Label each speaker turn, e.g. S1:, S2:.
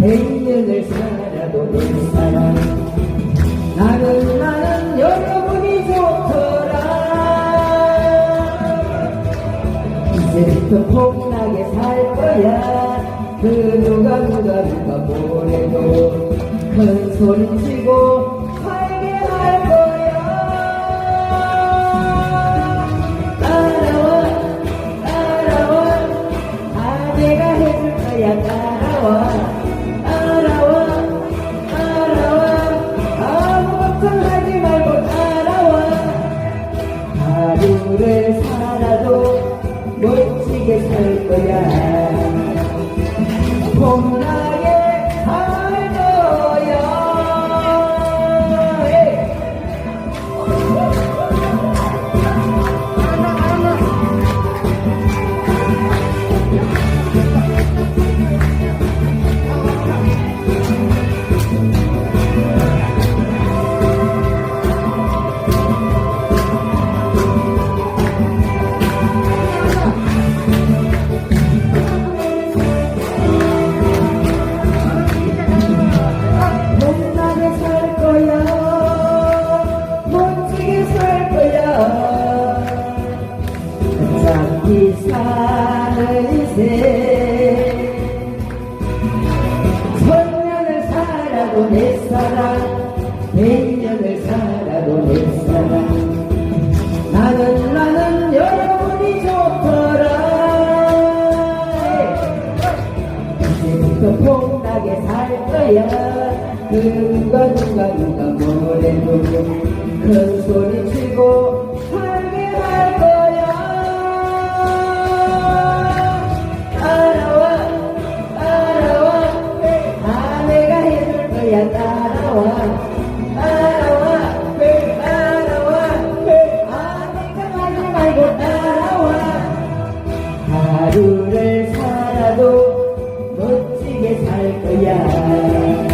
S1: 100년을 살아도 내 사랑 나는 나는 여러분이 좋더라. 이제부터 폭나게 살 거야. 그 누가 누가 누가 뭐래도 큰 소리치고 살게 할 거야. 따라와 따라와. 아내가 해줄 거야. 따라와. 하루를 살아도 멋지게 살 거야. 봄나 새 천년을 살아도 내 사랑 백년을 살아도 내 사랑. 나는 나는 여러분이 좋더라. 이제부터 폼나게 살 거야. 누가 누가 누가 뭐래도 큰 소리 치고 멋지